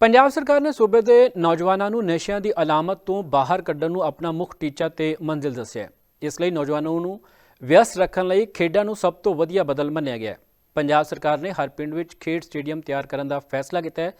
ਪੰਜਾਬ ਸਰਕਾਰ ਨੇ ਸੂਬੇ ਦੇ ਨੌਜਵਾਨਾਂ ਨੂੰ ਨਸ਼ਿਆਂ ਦੀ ਅਲਾਮਤ ਤੋਂ ਬਾਹਰ ਕੱਢਣ ਨੂੰ ਆਪਣਾ ਮੁੱਖ ਟੀਚਾ ਤੇ ਮੰਜ਼ਿਲ ਦੱਸਿਆ ਹੈ। ਇਸ ਲਈ ਨੌਜਵਾਨਾਂ ਨੂੰ ਵਿਅਸਤ ਰੱਖਣ ਲਈ ਖੇਡਾਂ ਨੂੰ ਸਭ ਤੋਂ ਵਧੀਆ ਬਦਲ ਮੰਨਿਆ ਗਿਆ ਹੈ। ਪੰਜਾਬ ਸਰਕਾਰ ਨੇ ਹਰ ਪਿੰਡ ਵਿੱਚ ਖੇਡ ਸਟੇਡੀਅਮ ਤਿਆਰ ਕਰਨ ਦਾ ਫੈਸਲਾ ਕੀਤਾ ਹੈ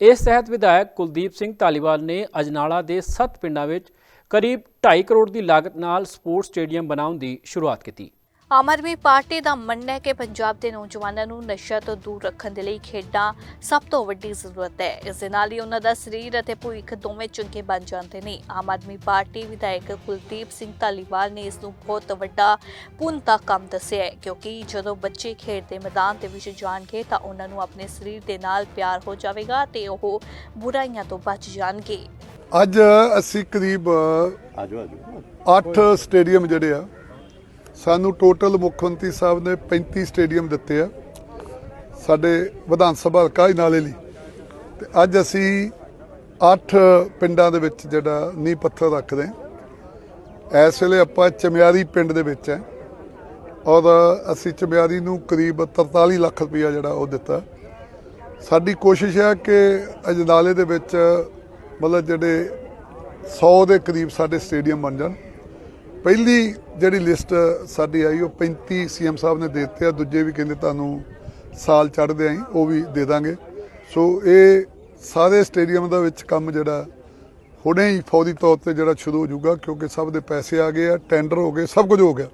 ਇਸ ਤਹਿਤ ਵਿਧਾਇਕ ਕੁਲਦੀਪ ਸਿੰਘ ਧਾਲੀਵਾਲ ਨੇ ਅਜਨਾਲਾ ਦੇ 7 ਪਿੰਡਾਂ ਵਿੱਚ ਕਰੀਬ 2.5 ਕਰੋੜ ਦੀ ਲਾਗਤ ਨਾਲ ਸਪੋਰਟਸ ਸਟੇਡੀਅਮ ਬਣਾਉਣ ਦੀ ਸ਼ੁਰੂਆਤ ਕੀਤੀ ਆਮ ਆਦਮੀ ਪਾਰਟੀ ਦਾ ਮੰਨਣਾ ਹੈ ਕਿ ਪੰਜਾਬ ਦੇ ਨੌਜਵਾਨਾਂ ਨੂੰ ਨਸ਼ਾ ਤੋਂ ਦੂਰ ਰੱਖਣ ਦੇ ਲਈ ਖੇਡਾਂ ਸਭ ਤੋਂ ਵੱਡੀ ਜ਼ਰੂਰਤ ਹੈ। ਇਸ ਦੇ ਨਾਲ ਹੀ ਉਹਨਾਂ ਦਾ ਸਰੀਰ ਅਤੇ ਭਵਿੱਖ ਦੋਵੇਂ ਚੰਗੇ ਬਣ ਜਾਂਦੇ ਨੇ। ਆਮ ਆਦਮੀ ਪਾਰਟੀ ਵਿਧਾਇਕ ਕੁਲਦੀਪ ਸਿੰਘ ਧਾਲੀਵਾਲ ਨੇ ਇਸ ਨੂੰ ਬਹੁਤ ਵੱਡਾ ਪੁੰਨ ਦਾ ਕੰਮ ਦੱਸਿਆ ਹੈ ਕਿਉਂਕਿ ਜਦੋਂ ਬੱਚੇ ਖੇਡ ਦੇ ਮੈਦਾਨ ਦੇ ਵਿੱਚ ਜਾਣਗੇ ਤਾਂ ਉਹਨਾਂ ਨੂੰ ਆਪਣੇ ਸਰੀਰ ਦੇ ਨਾਲ ਪਿਆਰ ਹੋ ਜਾਵੇਗਾ ਤੇ ਉਹ ਬੁਰਾਈਆਂ ਤੋਂ ਬਚ ਜਾਣਗੇ। ਅੱਜ ਅਸੀਂ ਕਰੀਬ ਆਜੋ ਆਜੋ। 8 ਸਟੇਡੀਅਮ ਜਿਹੜੇ ਆ ਸਾਨੂੰ ਟੋਟਲ ਮੁੱਖ ਮੰਤਰੀ ਸਾਹਿਬ ਨੇ 35 ਸਟੇਡੀਅਮ ਦਿੱਤੇ ਆ, ਸਾਡੇ ਵਿਧਾਨ ਸਭਾ ਹਲਕਾ ਨਾਲੇ ਲਈ। ਤੇ ਅੱਜ ਅਸੀਂ 8 ਪਿੰਡਾਂ ਦੇ ਵਿੱਚ ਜਿਹੜਾ ਨੀਂਹ ਪੱਥਰ ਰੱਖਦੇ ਹਾਂ। ਇਸ ਵੇਲੇ ਆਪਾਂ ਚਮਿਆਰੀ ਪਿੰਡ ਦੇ ਵਿੱਚ ਹੈ ਔਰ ਅਸੀਂ ਚਮਿਆਰੀ ਨੂੰ ਕਰੀਬ 43 ਲੱਖ ਰੁਪਇਆ ਜਿਹੜਾ ਉਹ ਦਿੱਤਾ। ਸਾਡੀ ਕੋਸ਼ਿਸ਼ ਹੈ ਕਿ ਅਜਨਾਲੇ ਦੇ ਵਿੱਚ ਮਤਲਬ ਜਿਹੜੇ 100 ਦੇ ਕਰੀਬ ਸਾਡੇ ਸਟੇਡੀਅਮ ਬਣ ਜਾਣ। ਪਹਿਲੀ ਜਿਹੜੀ ਲਿਸਟ ਸਾਡੀ ਆਈ ਉਹ 35 ਸੀਐਮ ਸਾਹਿਬ ਨੇ ਦੇ ਦਿੱਤੇ ਆ ਦੂਜੇ ਵੀ ਕਹਿੰਦੇ ਤੁਹਾਨੂੰ ਸਾਲ ਚੜ੍ਹਦੇ ਆਈ ਉਹ ਵੀ ਦੇ ਦਾਂਗੇ। ਸੋ ਇਹ ਸਾਰੇ ਸਟੇਡੀਅਮ ਦਾ ਵਿੱਚ ਕੰਮ ਜਿਹੜਾ ਹੁਣੇ ਹੀ ਫੌਰੀ ਤੌਰ ਤੇ ਜਿਹੜਾ ਸ਼ੁਰੂ ਹੋ ਜਾਊਗਾ ਕਿਉਂਕਿ ਸਭ ਦੇ ਪੈਸੇ ਆ ਗਏ ਆ ਟੈਂਡਰ ਹੋ ਗਏ ਸਭ ਕੁਝ ਹੋ ਗਿਆ।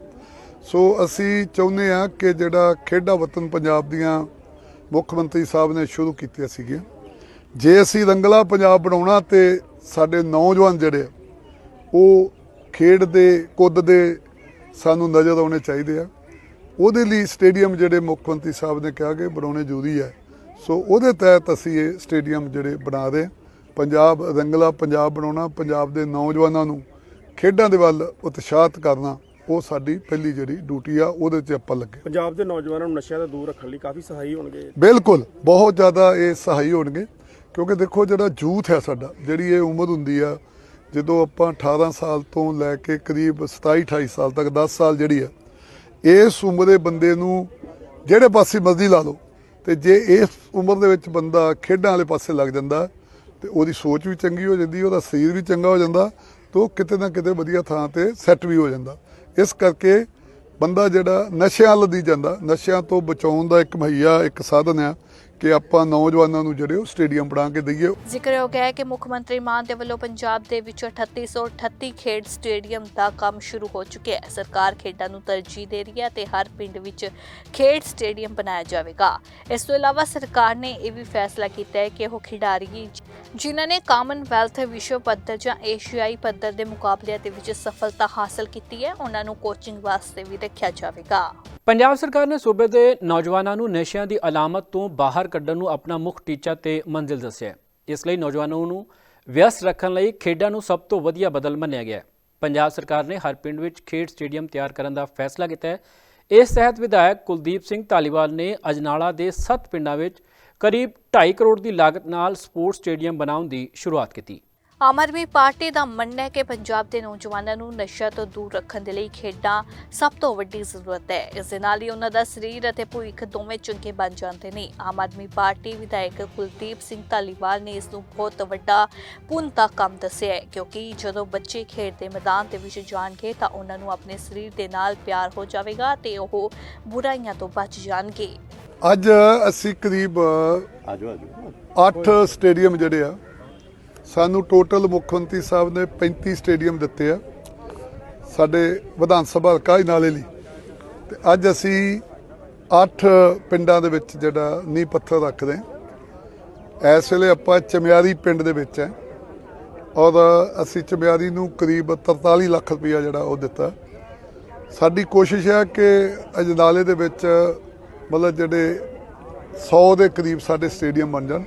ਸੋ ਅਸੀਂ ਚਾਹੁੰਦੇ ਆ ਕਿ ਜਿਹੜਾ ਖੇਡਾਂ ਵਤਨ ਪੰਜਾਬ ਦੀਆਂ ਮੁੱਖ ਮੰਤਰੀ ਸਾਹਿਬ ਨੇ ਸ਼ੁਰੂ ਕੀਤੀਆਂ ਸੀਗੀਆਂ ਜੇ ਅਸੀਂ ਰੰਗਲਾ ਪੰਜਾਬ ਬਣਾਉਣਾ ਤੇ ਸਾਡੇ ਨੌਜਵਾਨ ਜਿਹੜੇ ਆ, ਉਹ ਖੇਡ ਦੇ ਕੁੱਦ ਦੇ ਸਾਨੂੰ ਨਜ਼ਰ ਆਉਣੇ ਚਾਹੀਦੇ ਆ। ਉਹਦੇ ਲਈ ਸਟੇਡੀਅਮ ਜਿਹੜੇ ਮੁੱਖ ਮੰਤਰੀ ਸਾਹਿਬ ਨੇ ਕਿਹਾ ਕਿ ਬਣਾਉਣੇ ਜ਼ਰੂਰੀ ਹੈ ਸੋ ਉਹਦੇ ਤਹਿਤ ਅਸੀਂ ਇਹ ਸਟੇਡੀਅਮ ਜਿਹੜੇ ਬਣਾ ਰਹੇ। ਪੰਜਾਬ ਰੰਗਲਾ ਪੰਜਾਬ ਬਣਾਉਣਾ ਪੰਜਾਬ ਦੇ ਨੌਜਵਾਨਾਂ ਨੂੰ ਖੇਡਾਂ ਦੇ ਵੱਲ ਉਤਸ਼ਾਹਤ ਕਰਨਾ ਉਹ ਸਾਡੀ ਪਹਿਲੀ ਜਿਹੜੀ ਡਿਊਟੀ ਆ ਉਹਦੇ 'ਤੇ ਆਪਾਂ ਲੱਗੇ ਪੰਜਾਬ ਦੇ ਨੌਜਵਾਨਾਂ ਨੂੰ ਨਸ਼ਿਆਂ ਤੋਂ ਦੂਰ ਰੱਖਣ ਲਈ ਕਾਫੀ ਸਹਾਈ ਹੋਣਗੇ। ਬਿਲਕੁਲ ਬਹੁਤ ਜ਼ਿਆਦਾ ਇਹ ਸਹਾਈ ਹੋਣਗੇ। ਕਿਉਂਕਿ ਦੇਖੋ ਜਿਹੜਾ ਯੂਥ ਹੈ ਸਾਡਾ ਜਿਹੜੀ ਇਹ ਉਮਰ ਹੁੰਦੀ ਆ ਜਦੋਂ ਆਪਾਂ 18 ਸਾਲ ਤੋਂ ਲੈ ਕੇ ਕਰੀਬ 27 28 ਸਾਲ ਤੱਕ 10 ਸਾਲ ਜਿਹੜੀ ਆ, ਇਸ ਉਮਰ ਦੇ ਬੰਦੇ ਨੂੰ ਜਿਹੜੇ ਪਾਸੇ ਮਰਜ਼ੀ ਲਾ ਲਓ, ਤੇ ਜੇ ਇਸ ਉਮਰ ਦੇ ਵਿੱਚ ਬੰਦਾ ਖੇਡਾਂ ਵਾਲੇ ਪਾਸੇ ਲੱਗ ਜਾਂਦਾ, ਤੇ ਉਹਦੀ ਸੋਚ ਵੀ ਚੰਗੀ ਹੋ ਜਾਂਦੀ, ਉਹਦਾ ਸਰੀਰ ਵੀ ਚੰਗਾ ਹੋ ਜਾਂਦਾ, ਤੇ ਉਹ ਕਿਤੇ ਨਾ ਕਿਤੇ ਵਧੀਆ ਥਾਂ ਤੇ ਸੈੱਟ ਵੀ ਹੋ ਜਾਂਦਾ। ਇਸ ਕਰਕੇ ਬੰਦਾ ਜਿਹੜਾ ਨਸ਼ਿਆਂ ਲੱਦੀ ਜਾਂਦਾ, ਨਸ਼ਿਆਂ ਤੋਂ ਬਚਾਉਣ ਦਾ ਇੱਕ ਮਹੱਈਆ, ਇੱਕ ਸਾਧਨ ਆ ਕਿ ਆਪਾਂ ਨੌਜਵਾਨਾਂ ਨੂੰ ਜਿਹੜੇ ਉਹ ਸਟੇਡੀਅਮ ਬਣਾ ਕੇ ਦਈਏ। ਜ਼ਿਕਰਯੋਗ ਹੈ ਕਿ ਮੁੱਖ ਮੰਤਰੀ ਮਾਨ ਦੇ ਵੱਲੋਂ ਪੰਜਾਬ ਦੇ ਵਿੱਚ 3838 ਖੇਡ ਸਟੇਡੀਅਮ ਦਾ ਕੰਮ ਸ਼ੁਰੂ ਹੋ ਚੁੱਕਿਆ ਹੈ। ਸਰਕਾਰ ਖੇਡਾਂ ਨੂੰ ਤਰਜੀਹ ਦੇ ਰਹੀ ਹੈ ਤੇ ਹਰ ਪਿੰਡ ਵਿੱਚ ਖੇਡ ਸਟੇਡੀਅਮ ਬਣਾਇਆ ਜਾਵੇਗਾ। ਇਸ ਤੋਂ ਇਲਾਵਾ ਸਰਕਾਰ ਨੇ ਇਹ ਵੀ ਫੈਸਲਾ ਕੀਤਾ ਹੈ ਕਿ ਉਹ ਖਿਡਾਰੀ ਜਿਨ੍ਹਾਂ ਨੇ ਕਾਮਨਵੈਲਥ ਵਿਸ਼ਵ ਪੱਧਰ ਜਾਂ ਏਸ਼ੀਆਈ ਪੱਧਰ ਦੇ ਮੁਕਾਬਲਿਆਂ ਦੇ ਵਿੱਚ ਸਫਲਤਾ ਹਾਸਲ ਕੀਤੀ ਹੈ, ਉਹਨਾਂ ਨੂੰ ਕੋਚਿੰਗ ਵਾਸਤੇ ਵੀ ਰੱਖਿਆ ਜਾਵੇਗਾ। ਪੰਜਾਬ ਸਰਕਾਰ ਨੇ ਸੂਬੇ ਦੇ ਨੌਜਵਾਨਾਂ ਨੂੰ ਨਸ਼ਿਆਂ ਦੀ ਅਲਾਮਤ ਤੋਂ ਬਾਹਰ ਕੱਢਣ ਨੂੰ ਆਪਣਾ ਮੁੱਖ ਟੀਚਾ ਤੇ ਮੰਜ਼ਿਲ ਦੱਸਿਆ ਇਸ ਲਈ ਨੌਜਵਾਨਾਂ ਨੂੰ ਵਿਅਸਤ ਰੱਖਣ ਲਈ ਖੇਡਾਂ ਨੂੰ ਸਭ ਤੋਂ ਵਧੀਆ ਬਦਲ ਮੰਨਿਆ ਗਿਆ ਪੰਜਾਬ ਸਰਕਾਰ ਨੇ ਹਰ ਪਿੰਡ ਵਿੱਚ ਖੇਡ ਸਟੇਡੀਅਮ ਤਿਆਰ ਕਰਨ ਦਾ ਫੈਸਲਾ ਕੀਤਾ ਹੈ। ਇਸ ਤਹਿਤ ਵਿਧਾਇਕ ਕੁਲਦੀਪ ਸਿੰਘ ਧਾਲੀਵਾਲ ਨੇ ਅਜਨਾਲਾ ਦੇ 7 ਪਿੰਡਾਂ ਵਿੱਚ ਕਰੀਬ 2.5 ਕਰੋੜ ਦੀ ਲਾਗਤ ਨਾਲ ਸਪੋਰਟਸ ਸਟੇਡੀਅਮ ਬਣਾਉਣ ਦੀ ਸ਼ੁਰੂਆਤ ਕੀਤੀ। ਆਮ ਆਦਮੀ ਪਾਰਟੀ ਦਾ ਮੰਨਣਾ ਹੈ ਕਿ ਪੰਜਾਬ ਦੇ ਨੌਜਵਾਨਾਂ ਨੂੰ ਨਸ਼ਾ ਤੋਂ ਦੂਰ ਰੱਖਣ ਦੇ ਲਈ ਖੇਡਾਂ ਸਭ ਤੋਂ ਵੱਡੀ ਜ਼ਰੂਰਤ ਹੈ। ਇਸ ਦੇ ਨਾਲ ਹੀ ਉਹਨਾਂ ਦਾ ਸਰੀਰ ਅਤੇ ਭਵਿੱਖ ਦੋਵੇਂ ਚੰਗੇ ਬਣ ਜਾਂਦੇ ਨੇ। ਆਮ ਆਦਮੀ ਪਾਰਟੀ ਵਿਧਾਇਕ ਕੁਲਦੀਪ ਸਿੰਘ ਧਾਲੀਵਾਲ ਨੇ ਇਸ ਨੂੰ ਬਹੁਤ ਵੱਡਾ ਪੁੰਨ ਦਾ ਕੰਮ ਦੱਸਿਆ ਹੈ ਕਿਉਂਕਿ ਜਦੋਂ ਬੱਚੇ ਖੇਡ ਦੇ ਮੈਦਾਨ ਦੇ ਵਿੱਚ ਜਾਣਗੇ ਤਾਂ ਉਹਨਾਂ ਨੂੰ ਆਪਣੇ ਸਰੀਰ ਦੇ ਨਾਲ ਪਿਆਰ ਹੋ ਜਾਵੇਗਾ ਤੇ ਉਹ ਬੁਰਾਈਆਂ ਤੋਂ ਬਚ ਜਾਣਗੇ। ਅੱਜ ਅਸੀਂ ਕਰੀਬ ਆਜੋ ਆਜੋ। 8 ਸਟੇਡੀਅਮ ਜਿਹੜੇ ਆ ਸਾਨੂੰ ਟੋਟਲ ਮੁੱਖ ਮੰਤਰੀ ਸਾਹਿਬ ਨੇ 35 ਸਟੇਡੀਅਮ ਦਿੱਤੇ ਆ ਸਾਡੇ ਵਿਧਾਨ ਸਭਾ ਹਲਕਾ ਨਾਲੇ ਲਈ। ਤੇ ਅੱਜ ਅਸੀਂ 8 ਪਿੰਡਾਂ ਦੇ ਵਿੱਚ ਜਿਹੜਾ ਨੀਂਹ ਪੱਥਰ ਰੱਖਦੇ ਹਾਂ। ਇਸ ਵੇਲੇ ਆਪਾਂ ਚਮਿਆਰੀ ਪਿੰਡ ਦੇ ਵਿੱਚ ਹੈ ਔਰ ਅਸੀਂ ਚਮਿਆਰੀ ਨੂੰ ਕਰੀਬ 43 ਲੱਖ ਰੁਪਇਆ ਜਿਹੜਾ ਉਹ ਦਿੱਤਾ। ਸਾਡੀ ਕੋਸ਼ਿਸ਼ ਹੈ ਕਿ ਅਜਨਾਲੇ ਦੇ ਵਿੱਚ ਮਤਲਬ ਜਿਹੜੇ 100 ਦੇ ਕਰੀਬ ਸਾਡੇ ਸਟੇਡੀਅਮ ਬਣ ਜਾਣ।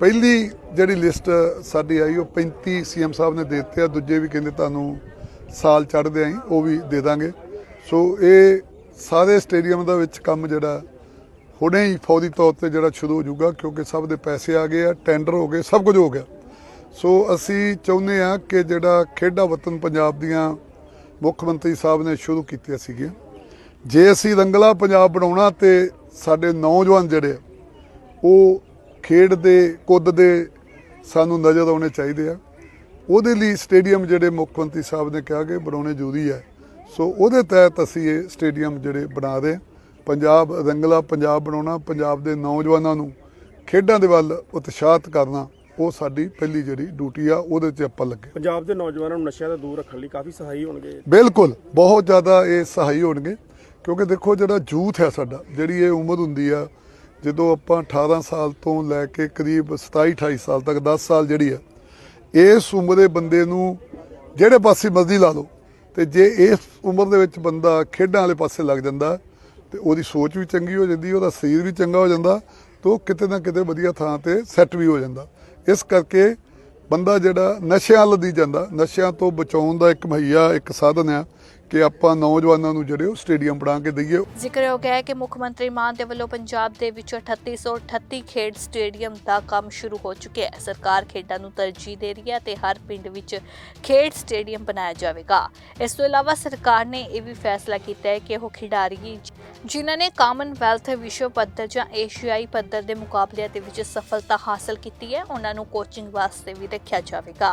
ਪਹਿਲੀ ਜਿਹੜੀ ਲਿਸਟ ਸਾਡੀ ਆਈ ਉਹ 35 ਸੀਐਮ ਸਾਹਿਬ ਨੇ ਦੇ ਦਿੱਤੇ ਆ ਦੂਜੇ ਵੀ ਕਹਿੰਦੇ ਤੁਹਾਨੂੰ ਸਾਲ ਚੜ੍ਹਦੇ ਆਈ ਉਹ ਵੀ ਦੇ ਦਾਂਗੇ। ਸੋ ਇਹ ਸਾਰੇ ਸਟੇਡੀਅਮ ਦਾ ਵਿੱਚ ਕੰਮ ਜਿਹੜਾ ਹੁਣੇ ਹੀ ਫੌਰੀ ਤੌਰ ਤੇ ਜਿਹੜਾ ਸ਼ੁਰੂ ਹੋ ਜਾਊਗਾ ਕਿਉਂਕਿ ਸਭ ਦੇ ਪੈਸੇ ਆ ਗਏ ਆ ਟੈਂਡਰ ਹੋ ਗਏ ਸਭ ਕੁਝ ਹੋ ਗਿਆ। ਸੋ ਅਸੀਂ ਚਾਹੁੰਦੇ ਆ ਕਿ ਜਿਹੜਾ ਖੇਡਾਂ ਵਤਨ ਪੰਜਾਬ ਦੀਆਂ ਮੁੱਖ ਮੰਤਰੀ ਸਾਹਿਬ ਨੇ ਸ਼ੁਰੂ ਕੀਤੀਆਂ ਸੀਗੀਆਂ ਜੇ ਅਸੀਂ ਰੰਗਲਾ ਪੰਜਾਬ ਬਣਾਉਣਾ ਤੇ ਸਾਡੇ ਨੌਜਵਾਨ ਜਿਹੜੇ ਆ, ਉਹ ਖੇਡ ਦੇ ਕੁੱਦ ਦੇ ਸਾਨੂੰ ਨਜ਼ਰ ਆਉਣੇ ਚਾਹੀਦੇ ਆ। ਉਹਦੇ ਲਈ ਸਟੇਡੀਅਮ ਜਿਹੜੇ ਮੁੱਖ ਮੰਤਰੀ ਸਾਹਿਬ ਨੇ ਕਿਹਾ ਕਿ ਬਣਾਉਣੇ ਜ਼ਰੂਰੀ ਹੈ ਸੋ ਉਹਦੇ ਤਹਿਤ ਅਸੀਂ ਇਹ ਸਟੇਡੀਅਮ ਜਿਹੜੇ ਬਣਾ ਰਹੇ। ਪੰਜਾਬ ਰੰਗਲਾ ਪੰਜਾਬ ਬਣਾਉਣਾ ਪੰਜਾਬ ਦੇ ਨੌਜਵਾਨਾਂ ਨੂੰ ਖੇਡਾਂ ਦੇ ਵੱਲ ਉਤਸ਼ਾਹਤ ਕਰਨਾ ਉਹ ਸਾਡੀ ਪਹਿਲੀ ਜਿਹੜੀ ਡਿਊਟੀ ਆ ਉਹਦੇ 'ਚ ਆਪਾਂ ਲੱਗੇ। ਪੰਜਾਬ ਦੇ ਨੌਜਵਾਨਾਂ ਨੂੰ ਨਸ਼ਿਆਂ ਤੋਂ ਦੂਰ ਰੱਖਣ ਲਈ ਕਾਫੀ ਸਹਾਈ ਹੋਣਗੇ। ਬਿਲਕੁਲ ਬਹੁਤ ਜ਼ਿਆਦਾ ਇਹ ਸਹਾਈ ਹੋਣਗੇ। ਕਿਉਂਕਿ ਦੇਖੋ ਜਿਹੜਾ ਯੂਥ ਹੈ ਸਾਡਾ ਜਿਹੜੀ ਇਹ ਉਮਰ ਹੁੰਦੀ ਆ ਜਦੋਂ ਆਪਾਂ 18 ਸਾਲ ਤੋਂ ਲੈ ਕੇ ਕਰੀਬ 27 28 ਸਾਲ ਤੱਕ 10 ਸਾਲ ਜਿਹੜੀ ਆ, ਇਸ ਉਮਰ ਦੇ ਬੰਦੇ ਨੂੰ ਜਿਹੜੇ ਪਾਸੇ ਮਰਜ਼ੀ ਲਾ ਲਓ, ਤੇ ਜੇ ਇਸ ਉਮਰ ਦੇ ਵਿੱਚ ਬੰਦਾ ਖੇਡਾਂ ਵਾਲੇ ਪਾਸੇ ਲੱਗ ਜਾਂਦਾ, ਤੇ ਉਹਦੀ ਸੋਚ ਵੀ ਚੰਗੀ ਹੋ ਜਾਂਦੀ, ਉਹਦਾ ਸਰੀਰ ਵੀ ਚੰਗਾ ਹੋ ਜਾਂਦਾ, ਤੇ ਉਹ ਕਿਤੇ ਨਾ ਕਿਤੇ ਵਧੀਆ ਥਾਂ ਤੇ ਸੈੱਟ ਵੀ ਹੋ ਜਾਂਦਾ। ਇਸ ਕਰਕੇ ਬੰਦਾ ਜਿਹੜਾ ਨਸ਼ਿਆਂ ਲੱਦੀ ਜਾਂਦਾ, ਨਸ਼ਿਆਂ ਤੋਂ ਬਚਾਉਣ ਦਾ ਇੱਕ ਮਹੱਈਆ, ਇੱਕ ਸਾਧਨ ਆ ਕਿ ਆਪਾਂ ਨੌਜਵਾਨਾਂ ਨੂੰ ਜਿਹੜੇ ਉਹ ਸਟੇਡੀਅਮ ਬਣਾ ਕੇ ਦਈਏ। ਜ਼ਿਕਰ ਹੈ ਕਿ ਮੁੱਖ ਮੰਤਰੀ ਮਾਨ ਦੇ ਵੱਲੋਂ ਪੰਜਾਬ ਦੇ ਵਿੱਚ 3838 ਖੇਡ ਸਟੇਡੀਅਮ ਦਾ ਕੰਮ ਸ਼ੁਰੂ ਹੋ ਚੁੱਕਿਆ ਹੈ। ਸਰਕਾਰ ਖੇਡਾਂ ਨੂੰ ਤਰਜੀਹ ਦੇ ਰਹੀ ਹੈ ਤੇ ਹਰ ਪਿੰਡ ਵਿੱਚ ਖੇਡ ਸਟੇਡੀਅਮ ਬਣਾਇਆ ਜਾਵੇਗਾ। ਇਸ ਤੋਂ ਇਲਾਵਾ ਸਰਕਾਰ ਨੇ ਇਹ ਵੀ ਫੈਸਲਾ ਕੀਤਾ ਹੈ ਕਿ ਉਹ ਖਿਡਾਰੀ ਜਿਨ੍ਹਾਂ ਨੇ ਕਾਮਨਵੈਲਥ ਵਿਸ਼ਵ ਪੱਧਰ ਜਾਂ ਏਸ਼ੀਆਈ ਪੱਧਰ ਦੇ ਮੁਕਾਬਲਿਆਂ ਦੇ ਵਿੱਚ ਸਫਲਤਾ ਹਾਸਲ ਕੀਤੀ ਹੈ, ਉਹਨਾਂ ਨੂੰ ਕੋਚਿੰਗ ਵਾਸਤੇ ਵੀ ਰੱਖਿਆ ਜਾਵੇਗਾ।